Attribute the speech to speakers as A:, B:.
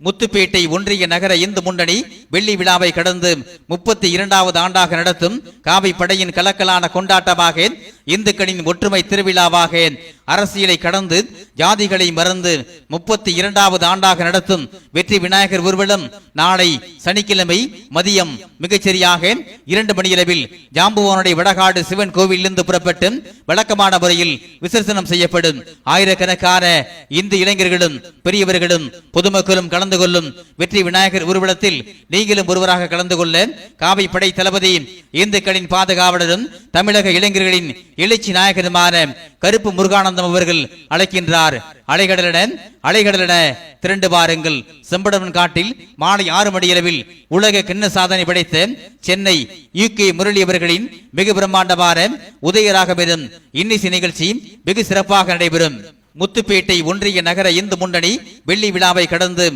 A: முத்துப்பேட்டை ஒன்றிய நகர இந்து முன்னணி வெள்ளி விழாவை கடந்து முப்பத்தி இரண்டாவது ஆண்டாக நடத்தும் காவி படையின் கலக்கலான கொண்டாட்டமாக இந்துக்களின் ஒற்றுமை திருவிழாவாக அரசியலை கடந்து ஜாதிகளை மறந்து முப்பத்தி இரண்டாவது ஆண்டாக நடத்தும் வெற்றி விநாயகர் ஊர்வலம் நாளை சனிக்கிழமை மதியம் மிகச்சரியாக இரண்டு மணியளவில் ஜாம்புவானுடைய வடகாடு சிவன் கோவிலிருந்து புறப்பட்டு வழக்கமான முறையில் விசர்சனம் செய்யப்படும். ஆயிரக்கணக்கான இந்து இளைஞர்களும் பெரியவர்களும் பொதுமக்களும் கலந்து கொள்ளும் வெற்றி விநாயகர் ஊர்வலத்தில் நீங்களும் ஒருவராக கலந்து கொள்ள காவி படை தளபதி இந்துக்களின் பாதுகாவலரும் தமிழக இளைஞர்களின் எழுச்சி நாயகருமான கருப்பு முருகானந்தம் அவர்கள் அழைக்கின்றார். அலைகடலன அலைகடலன திரண்டு வாருங்கள். செம்படவன் காட்டில் மாலை ஆறு மணியளவில் உலக கிண்ண சாதனை படைத்த சென்னை யூகே முரளி அவர்களின் மிக பிரம்மாண்டமான உதயராகமிரும் இன்னிசை நிகழ்ச்சி வெகு சிறப்பாக நடைபெறும். முத்துப்பேட்டை ஒன்றிய நகர இந்து முன்னணி வெள்ளி விழாவை கடந்து